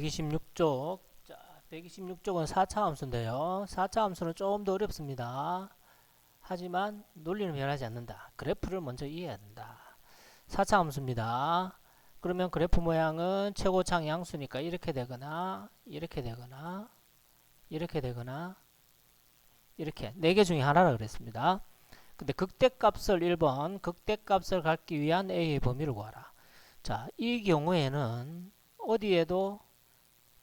126쪽. 자, 126쪽은 4차 함수인데요. 4차 함수는 조금 더 어렵습니다. 하지만 논리는 변하지 않는다. 그래프를 먼저 이해해야 된다. 4차 함수입니다. 그러면 그래프 모양은 최고창 양수니까 이렇게 되거나 이렇게 되거나 이렇게 되거나 이렇게 네 개 중에 하나라 그랬습니다. 근데 극대값을 1번 극대값을 갖기 위한 A의 범위를 구하라. 자, 이 경우에는 어디에도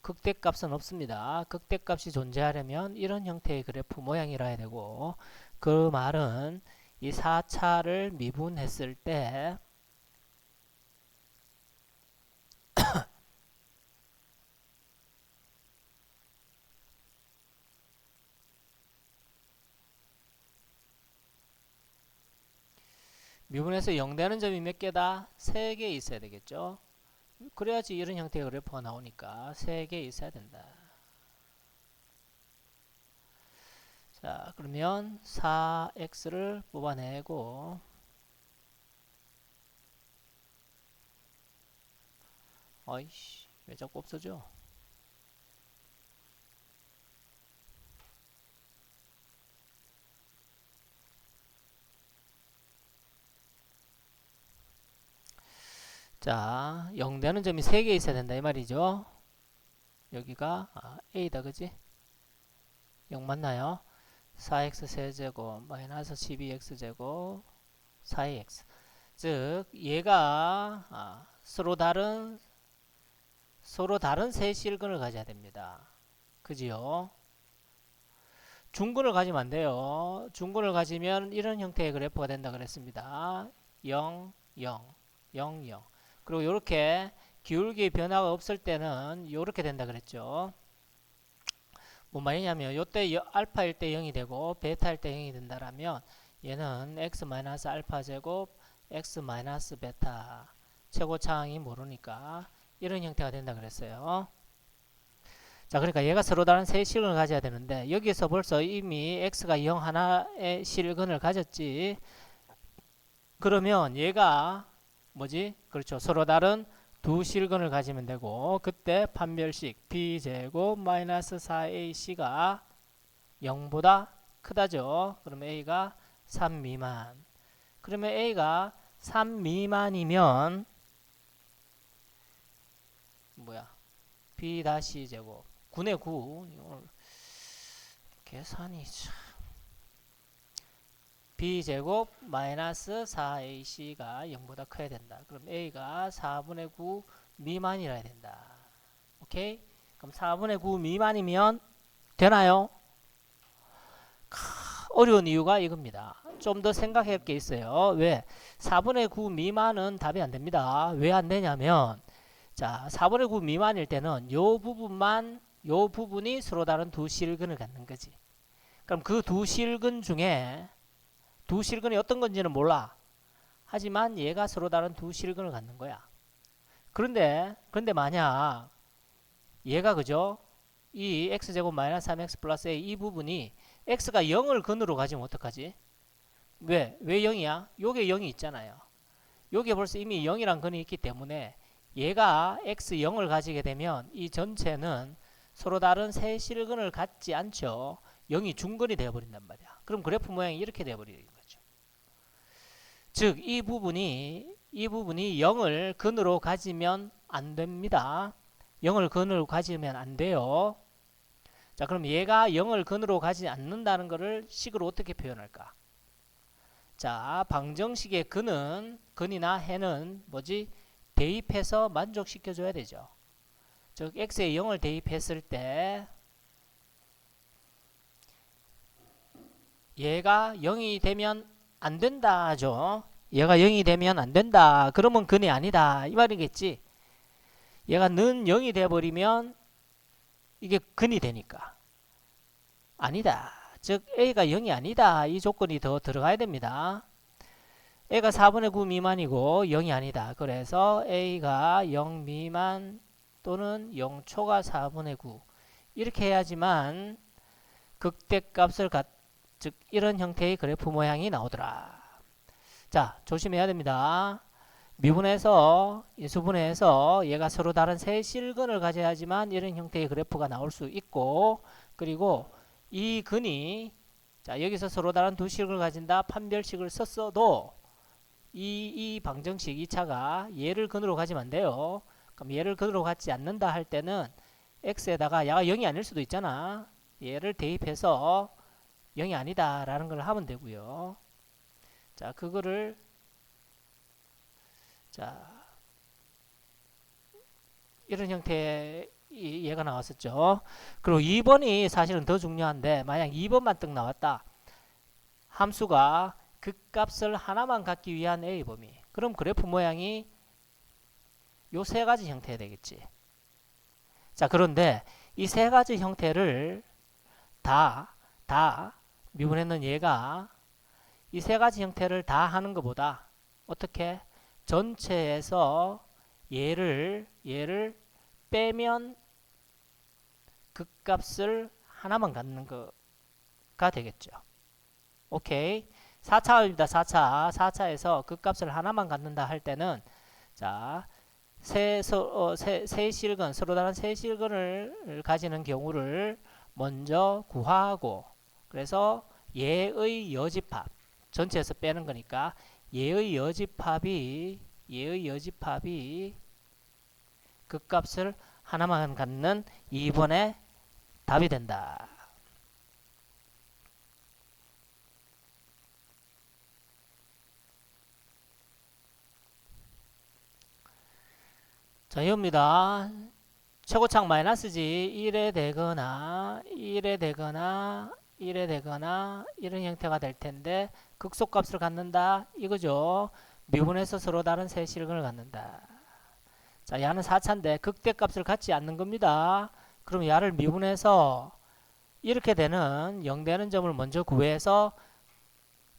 극대값은 없습니다. 극대값이 존재하려면 이런 형태의 그래프 모양이라 해야 되고 그 말은 이 4차를 미분했을 때 미분에서 0 되는 점이 몇 개다? 3개 있어야 되겠죠? 그래야지 이런 형태의 그래프가 나오니까 3개 있어야 된다. 자, 그러면 4x를 뽑아내고 어이씨, 왜 자꾸 없어져? 자, 0 되는 점이 3개 있어야 된다 이 말이죠. 여기가 아, A다 그지? 0 맞나요? 4x 세제곱 마이너스 12x제곱 4x 즉 얘가 아, 서로 다른 서로 다른 세 실근을 가져야 됩니다. 그지요? 중근을 가지면 안 돼요. 중근을 가지면 이런 형태의 그래프가 된다 그랬습니다. 0, 0, 0, 0. 그리고 이렇게 기울기 변화가 없을 때는 이렇게 된다 그랬죠. 뭔 말이냐면 요때 알파일 때 0이 되고 베타일 때 0이 된다라면 얘는 x 마이너스 알파 제곱 x 마이너스 베타 최고 차항이 모르니까 이런 형태가 된다 그랬어요. 자, 그러니까 얘가 서로 다른 세 실근을 가져야 되는데 여기서 벌써 이미 x가 0 하나의 실근을 가졌지. 그러면 얘가 뭐지? 그렇죠. 서로 다른 두 실근을 가지면 되고 그때 판별식 b제곱 마이너스 4ac가 0보다 크다죠. 그러면 a가 3 미만. 그러면 a가 3 미만이면 뭐야? b 다시 제곱 9의 9 오늘 계산이 참 b제곱 마이너스 4ac가 0보다 커야 된다. 그럼 a가 4분의 9 미만이라 해야 된다. 오케이? 그럼 4분의 9 미만이면 되나요? 크, 어려운 이유가 이겁니다. 좀 더 생각할 게 있어요. 왜? 4분의 9 미만은 답이 안 됩니다. 왜 안 되냐면 자, 4분의 9 미만일 때는 요 부분만 요 부분이 서로 다른 두 실근을 갖는 거지. 그럼 그 두 실근 중에 두 실근이 어떤 건지는 몰라. 하지만 얘가 서로 다른 두 실근을 갖는 거야. 그런데 그런데 만약 얘가 그죠? 이 x제곱 마이너스 3x 플러스 a 이 부분이 x가 0을 근으로 가지면 어떡하지? 왜? 왜 0이야? 요게 0이 있잖아요. 요게 벌써 이미 0이란 근이 있기 때문에 얘가 x 0을 가지게 되면 이 전체는 서로 다른 세 실근을 갖지 않죠. 0이 중근이 되어버린단 말이야. 그럼 그래프 모양이 이렇게 거죠. 즉, 이 부분이, 이 부분이 0을 근으로 가지면 안 됩니다. 0을 근으로 가지면 안 돼요. 자, 그럼 얘가 0을 근으로 가지 않는다는 것을 식으로 어떻게 표현할까? 자, 방정식의 근은, 근이나 해는 뭐지? 대입해서 만족시켜 줘야 되죠. 즉, x에 0을 대입했을 때 얘가 0이 되면 안 된다죠. 얘가 0이 되면 안 된다. 그러면 근이 아니다. 이 말이겠지. 얘가 는 0이 돼버리면 이게 근이 되니까. 아니다. 즉 A가 0이 아니다. 이 조건이 더 들어가야 됩니다. A가 4분의 9 미만이고 0이 아니다. 그래서 A가 0 미만 또는 0초가 4분의 9 이렇게 해야지만 극대값을 갖, 즉 이런 형태의 그래프 모양이 나오더라. 자 조심해야 됩니다. 미분해서 인수분해해서 얘가 서로 다른 세 실근을 가져야지만 이런 형태의 그래프가 나올 수 있고 그리고 이 근이 자 여기서 서로 다른 두 식을 가진다 판별식을 썼어도 이, 이 방정식 2차가 얘를 근으로 가지면 안 돼요 그럼 얘를 근으로 갖지 않는다 할 때는 x에다가 야가 0이 아닐 수도 있잖아 얘를 대입해서 0이 아니다 라는 걸 하면 되고요 자 그거를 자 이런 형태의 이- 얘가 나왔었죠. 그리고 2번이 사실은 더 중요한데 만약 2번만 뜩 나왔다. 함수가 극값을 하나만 갖기 위한 A 범위. 그럼 그래프 모양이 요 세 가지 형태 되겠지. 자 그런데 이 세 가지 형태를 다 다 미분했는 얘가 이 세 가지 형태를 다 하는 것보다 어떻게 전체에서 얘를 얘를 빼면 극값을 하나만 갖는 거가 되겠죠. 오케이. 4차입니다. 4차. 4차에서 극값을 하나만 갖는다 할 때는 자, 세, 서, 어, 세, 세 실근, 서로 다른 세 실근을 가지는 경우를 먼저 구하고 그래서 얘의 여집합 전체에서 빼는 거니까 얘의 여집합이 얘의 여집합이 극값을 하나만 갖는 2번의 답이 된다. 자, 이겁니다. 최고창 마이너스지 1에 되거나 1에 되거나 1에 되거나 이런 형태가 될 텐데 극소값을 갖는다 이거죠. 미분해서 서로 다른 세 실근을 갖는다. 자, 야는 4차인데 극대값을 갖지 않는 겁니다. 그럼 야를 미분해서 이렇게 되는 0 되는 점을 먼저 구해서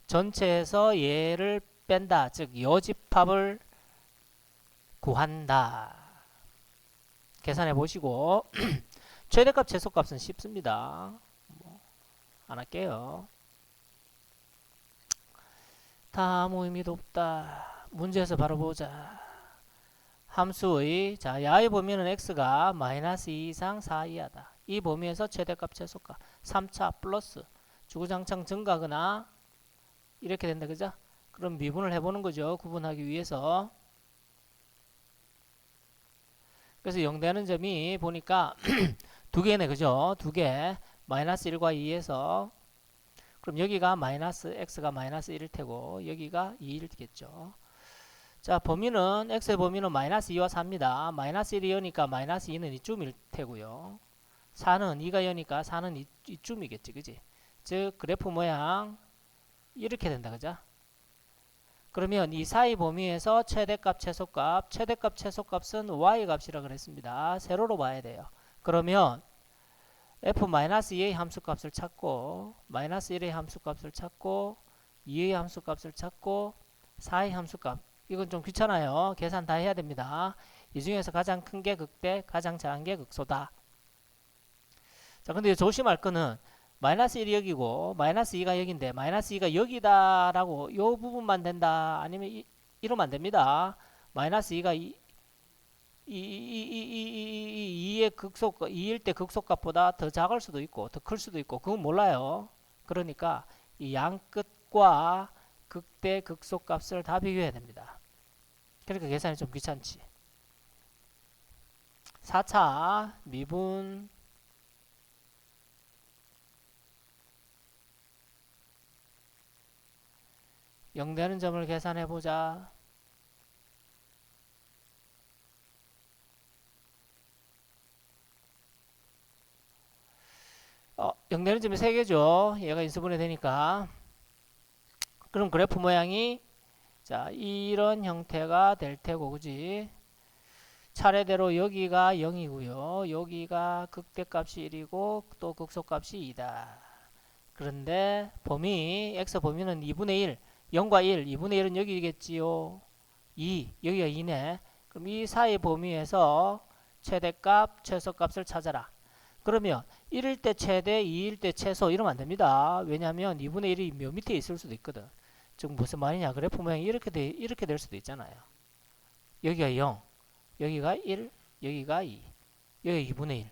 전체에서 얘를 뺀다. 즉 여집합을 구한다. 계산해 보시고 최대값 최소값은 쉽습니다. 뭐, 안 할게요. 다 아무 의미도 없다. 문제에서 바로 보자. 함수의 자 야의 범위는 x가 마이너스 2 이상 4 이하다. 이 범위에서 최대값 최소값 3차 플러스 주구장창 증가하거나 이렇게 된다 그죠? 그럼 미분을 해보는 거죠. 구분하기 위해서 그래서 0 되는 점이 보니까 두 개네 그죠? 두 개 마이너스 1과 2에서 그럼 여기가 마이너스 x가 마이너스 1일 테고 여기가 2일겠죠. 자 범위는 x의 범위는 마이너스 2와 4입니다. 마이너스 1이 여니까 마이너스 2는 이쯤일 테고요. 4는 2가 여니까 4는 이, 이쯤이겠지 그지? 즉 그래프 모양 이렇게 된다 그죠? 그러면 이 사이 범위에서 최대값 최소값 최대값 최소값은 y 값이라 그랬습니다. 세로로 봐야 돼요. 그러면 f-2의 함수값을 찾고 마이너스 1의 함수값을 찾고 2의 함수값을 찾고 4의 함수값 이건 좀 귀찮아요. 계산 다 해야 됩니다. 이 중에서 가장 큰 게 극대, 가장 작은 게 극소다. 자, 근데 조심할 거는 마이너스 1이 여기고 마이너스 2가 여기인데 마이너스 2가 여기다 라고 요 부분만 된다. 아니면 이, 이러면 안 됩니다. 마이너스 2가 이, 이, 이, 이, 이, 이, 2의 극속, 2일 때 극속값보다 더 작을 수도 있고 더 클 수도 있고 그건 몰라요. 그러니까 이 양 끝과 극대 극소값을 다 비교해야 됩니다. 그러니까 계산이 좀 귀찮지. 4차 미분 영 되는 점을 계산해 보자. 어, 영 되는 점이 3개죠. 얘가 인수분해 되니까. 그럼 그래프 모양이 자 이런 형태가 될 테고 그지? 차례대로 여기가 0이고요. 여기가 극대값이 1이고 또 극소값이 2다. 그런데 범위 x 범위는 2분의 1 0과 1 2분의 1은 여기겠지요. 2 여기가 2네. 그럼 이 사이 범위에서 최대값 최소값을 찾아라 그러면 1일 때 최대 2일 때 최소 이러면 안 됩니다 왜냐하면 2분의 1이 몇 밑에 있을 수도 있거든 즉 무슨 말이냐 그래프 모양이 이렇게 돼, 이렇게 될 수도 있잖아요. 여기가 0, 여기가 1, 여기가 2, 여기 2분의 1.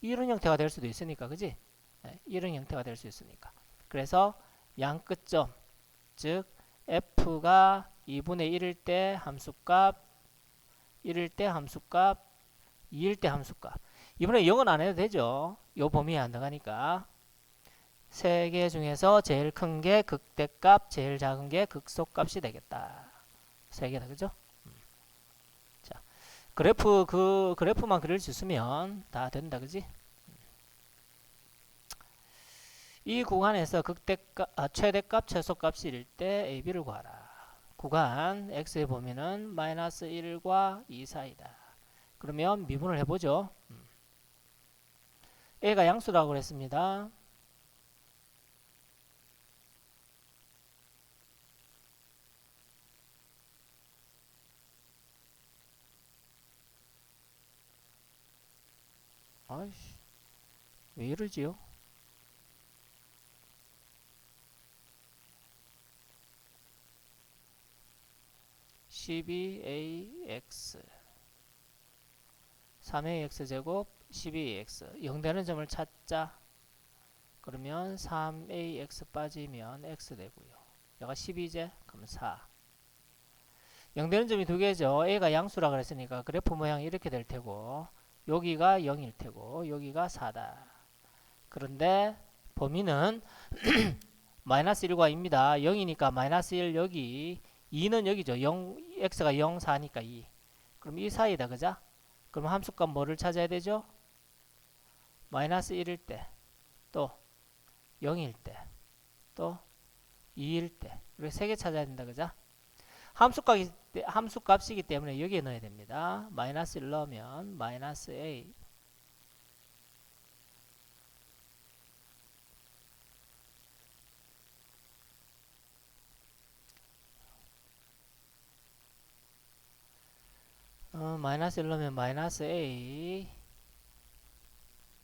이런 형태가 될 수도 있으니까, 그지? 네, 이런 형태가 될 수 있으니까. 그래서 양 끝점, 즉 f가 2분의 1일 때 함수값, 1일 때 함수값, 2일 때 함수값. 이번에 0은 안 해도 되죠. 요 범위에 안 들어가니까. 세 개 중에서 제일 큰 게 극대값, 제일 작은 게 극소값이 되겠다. 세 개다, 그죠? 음. 자, 그래프 그 그래프만 그릴 수 있으면 다 된다, 그지? 이 구간에서 극대값, 아, 최대값, 최소값일 때 AB를 구하라. 구간 X의 범위는 마이너스 1과 2 사이다. 그러면 미분을 해보죠. 음. A가 양수라고 그랬습니다. 아이씨, 왜 이러지요? 12ax 3ax 제곱 12x 0 되는 점을 찾자. 그러면 3ax 빠지면 x 되고요. 얘가 12제? 그럼 4 0 되는 점이 두 개죠. A가 양수라 그랬으니까 그래프 모양이 이렇게 될 테고 여기가 0일 테고 여기가 4다. 그런데 범위는 마이너스 1과 2입니다. 0이니까 마이너스 1 여기. 2는 여기죠. 0, x가 0, 4니까 2. 그럼 이 사이다, 그죠? 그럼 함수값 뭐를 찾아야 되죠? 마이너스 1일 때, 또 0일 때, 또 2일 때. 이렇게 세 개 찾아야 된다, 그죠? 함수값이, 함수값이기 때문에 여기에 넣어야 됩니다. 마이너스 1 넣으면 마이너스 a 어, 마이너스 1 넣으면 마이너스 a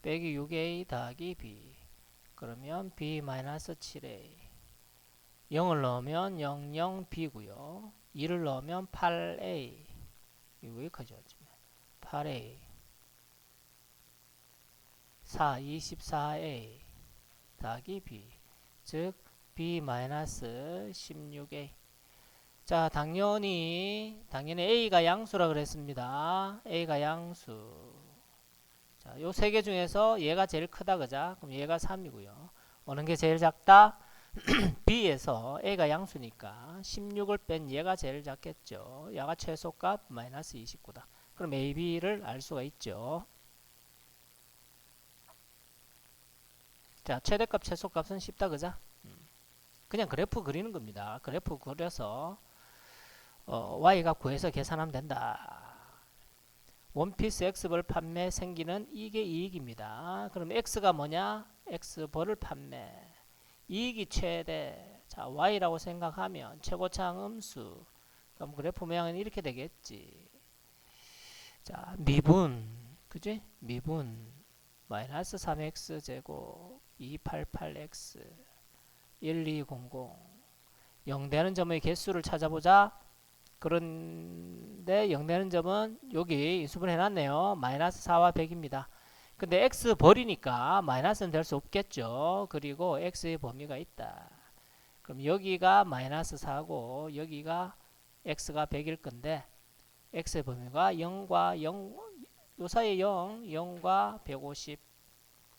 빼기 6a 더하기 b. 그러면 b 마이너스 7a 0을 넣으면 00b고요. 2를 넣으면 8a 이거 여기까지? 왔지 8a 4 24a 더하기 b. 즉 b 마이너스 16a 자, 당연히 당연히 A가 양수라 그랬습니다. A가 양수. 자, 요 세 개 중에서 얘가 제일 크다 그자? 그럼 얘가 3이고요. 어느 게 제일 작다? B에서 A가 양수니까 16을 뺀 얘가 제일 작겠죠. 얘가 최소값 마이너스 29다. 그럼 A, B를 알 수가 있죠. 자, 최대값, 최소값은 쉽다 그자? 음. 그냥 그래프 그리는 겁니다. 그래프 그려서 어, y가 구해서 계산하면 된다. 원피스 X벌 판매 생기는 이게 이익입니다. 그럼 X가 뭐냐? X벌을 판매. 이익이 최대. 자, Y라고 생각하면 최고차항 음수. 그럼 그래프 모양은 이렇게 되겠지. 자, 미분. 그지? 미분. 마이너스 3X 제곱 288X 1200 0 되는 점의 개수를 찾아보자. 그런데 0 되는 점은 여기 인수분 해놨네요. 마이너스 4와 100입니다. 근데 x 버리니까 마이너스는 될 수 없겠죠. 그리고 x의 범위가 있다. 그럼 여기가 마이너스 4고 여기가 x가 100일 건데 x의 범위가 0과 0, 요 사이에 0, 0과 150.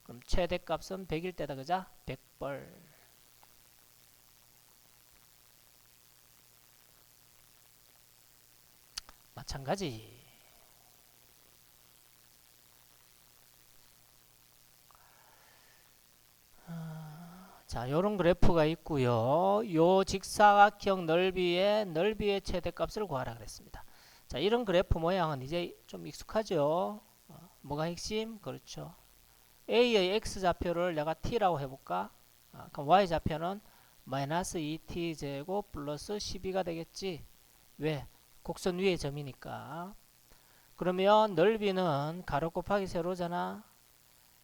그럼 최대값은 100일 때다, 그자? 100벌. 마찬가지. 아, 자, 요런 그래프가 있고요. 요 직사각형 넓이의 넓이의 최대값을 구하라 그랬습니다. 자, 이런 그래프 모양은 이제 좀 익숙하죠. 어, 뭐가 핵심? 그렇죠. A의 X좌표를 내가 T라고 해볼까? 아, 그럼 Y좌표는 마이너스 2T 제곱 플러스 12가 되겠지. 왜? 곡선 위의 점이니까. 그러면 넓이는 가로 곱하기 세로잖아.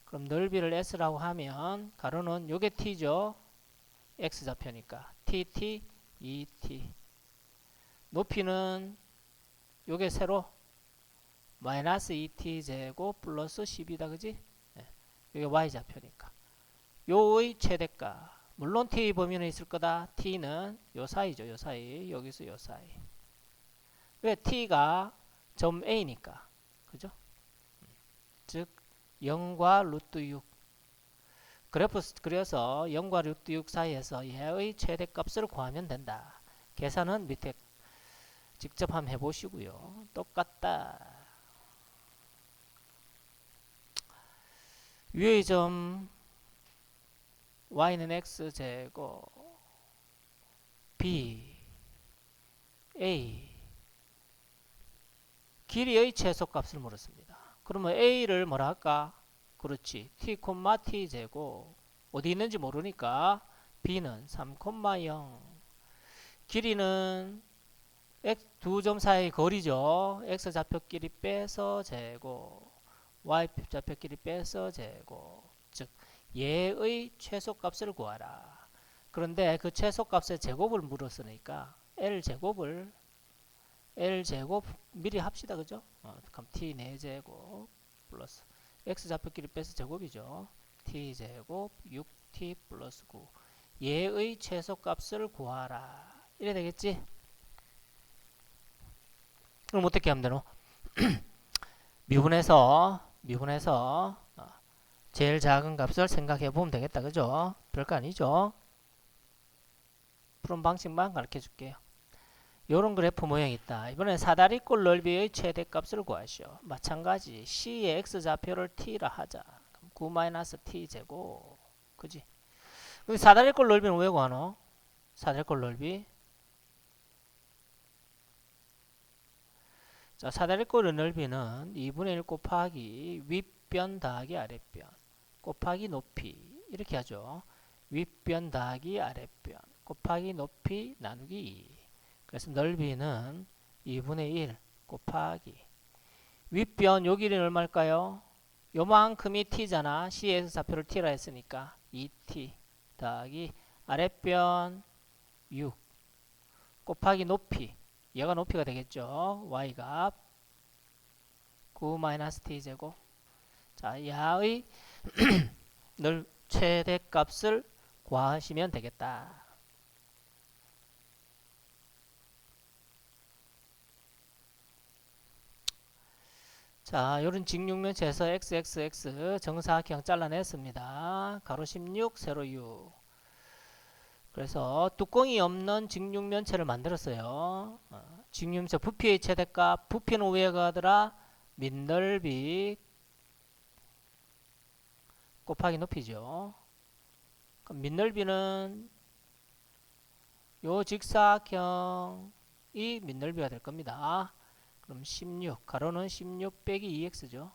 그럼 넓이를 s라고 하면 가로는 요게 t죠. x좌표니까. tt 2t 높이는 요게 세로. 마이너스 2t 제곱 플러스 10이다. 그지? 예. 이게 y좌표니까. 요의 최대가 물론 t 범위는 있을 거다. t는 요 사이죠. 요 사이. 여기서 요 사이 왜 t가 점 a니까. 그죠? 즉 0과 루트 6 그래프 그려서 0과 루트 6 사이에서 얘의 최대값을 구하면 된다. 계산은 밑에 직접 한번 해보시고요. 똑같다. 위의 점 y는 x 제곱 b a 길이의 최소값을 물었습니다. 그러면 a를 뭐라 할까? 그렇지 t, t 제곱 어디 있는지 모르니까 b는 3,0 길이는 두 점 사이의 거리죠. x 좌표끼리 빼서 제곱 y 좌표끼리 빼서 제곱 즉 얘의 최소값을 구하라. 그런데 그 최소값의 제곱을 물었으니까 l 제곱을 l 제곱 미리 합시다 그죠? 어, 그럼 t 4제곱 플러스 x 좌표끼리 빼서 제곱이죠. t 제곱 6t 플러스 9 얘의 최소값을 구하라. 이래 되겠지? 그럼 어떻게 하면 되노? 미분해서 미분해서 어, 제일 작은 값을 생각해 보면 되겠다. 그죠? 별거 아니죠? 푸른 방식만 가르쳐 줄게요. 요런 그래프 모양이 있다. 이번엔 사다리꼴 넓이의 최대값을 구하시오. 마찬가지 C의 X좌표를 T라 하자. 9-T 제곱. 그지? 근데 사다리꼴 넓이는 왜 구하노? 사다리꼴 넓이. 자, 사다리꼴의 넓이는 2분의 1 곱하기 윗변 더하기 아랫변 곱하기 높이 이렇게 하죠. 윗변 더하기 아랫변 곱하기 높이 나누기 2 그래서 넓이는 2분의 1 곱하기 윗변 요 길이는 얼마일까요? 요만큼이 t잖아. C에서 좌표를 t라 했으니까 2t 더하기 아랫변 6 곱하기 높이 얘가 높이가 되겠죠. y가 9-t 제곱 자, 야의 넓 최대값을 구하시면 되겠다. 자, 요런 직육면체에서 xxx 정사각형 잘라냈습니다. 가로 16, 세로 6. 그래서 뚜껑이 없는 직육면체를 만들었어요. 어, 직육면체 부피의 최대값, 부피는 왜 가더라? 밑넓이 곱하기 높이죠. 그럼 밑넓이는 요 직사각형이 밑넓이가 될 겁니다. 그럼 16 가로는 16 빼기 2x죠.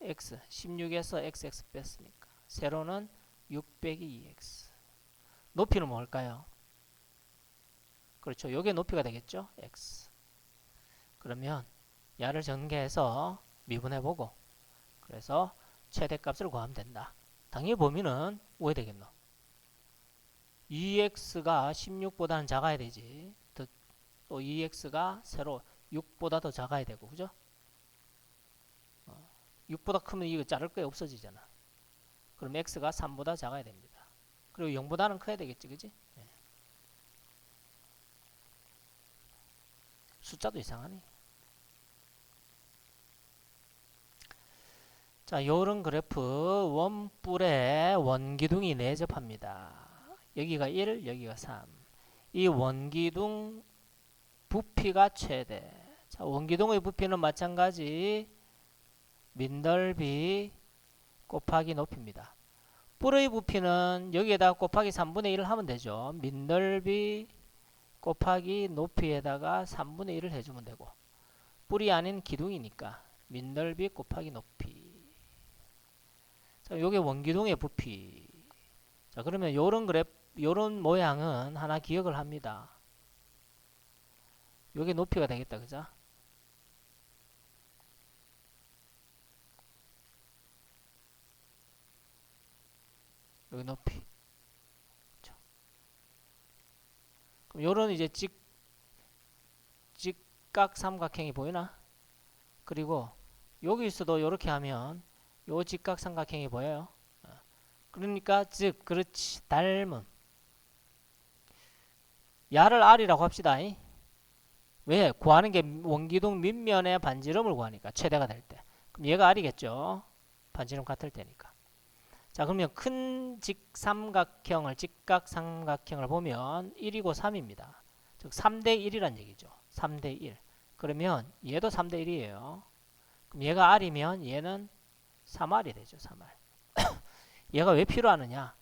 x 16에서 xx 뺐으니까 세로는 6 빼기 2x 높이는 뭘까요? 그렇죠. 요게 높이가 되겠죠. x 그러면 야를 전개해서 미분해보고 그래서 최대값을 구하면 된다. 당연히 범위는 왜 되겠노? 2x가 16보다는 작아야 되지. 또 2x가 세로 6보다 더 작아야 되고 그죠? 어, 6보다 크면 이거 자를 거에 없어지잖아. 그럼 x가 3보다 작아야 됩니다. 그리고 0보다는 커야 되겠지 그지? 네. 숫자도 이상하네. 자, 요런 그래프 원뿔에 원기둥이 내접합니다. 여기가 1, 여기가 3. 이 원기둥 부피가 최대. 자, 원기둥의 부피는 마찬가지 민넓이 곱하기 높이입니다. 뿔의 부피는 여기에다 곱하기 3분의 1을 하면 되죠. 민넓이 곱하기 높이에다가 3분의 1을 해주면 되고 뿔이 아닌 기둥이니까 민넓이 곱하기 높이 자, 요게 원기둥의 부피 자 그러면 요런 그래프 요런 모양은 하나 기억을 합니다. 요게 높이가 되겠다. 그죠? 여기 높이. 그럼 요런 이제 직 직각 삼각형이 보이나? 그리고 여기서도 이렇게 하면 요 직각 삼각형이 보여요. 어. 그러니까 즉 그렇지 닮은 야를 R이라고 합시다. 이. 왜? 구하는 게 원기둥 밑면의 반지름을 구하니까 최대가 될 때. 그럼 얘가 R이겠죠. 반지름 같을 때니까. 자 그러면 큰 직삼각형을 직각삼각형을 보면 1이고 3입니다. 즉 3대 1이란 얘기죠. 3대 1. 그러면 얘도 3대 1이에요. 그럼 얘가 R이면 얘는 3R이 되죠. 3R. 얘가 왜 필요하느냐?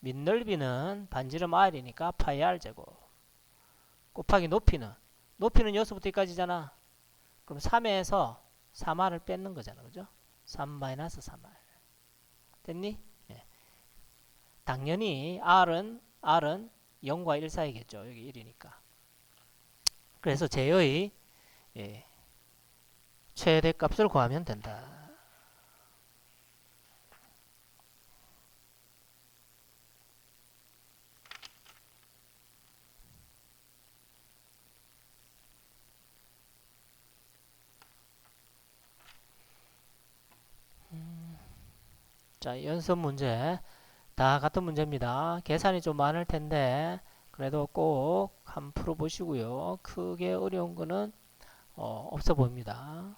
밑넓이는 반지름 R이니까 파이 R 제곱 곱하기 높이는 높이는 여기서부터 여기까지잖아. 그럼 3에서 3R을 뺏는 거잖아. 그죠? 3 3R. 됐니? 예. 당연히 R은 R은 0과 1 사이겠죠. 여기 1이니까. 그래서 제의 예, 최대값을 구하면 된다. 음, 자, 연습 문제 다 같은 문제입니다. 계산이 좀 많을 텐데 그래도 꼭 한번 풀어보시고요. 크게 어려운 거는 어, 없어 보입니다.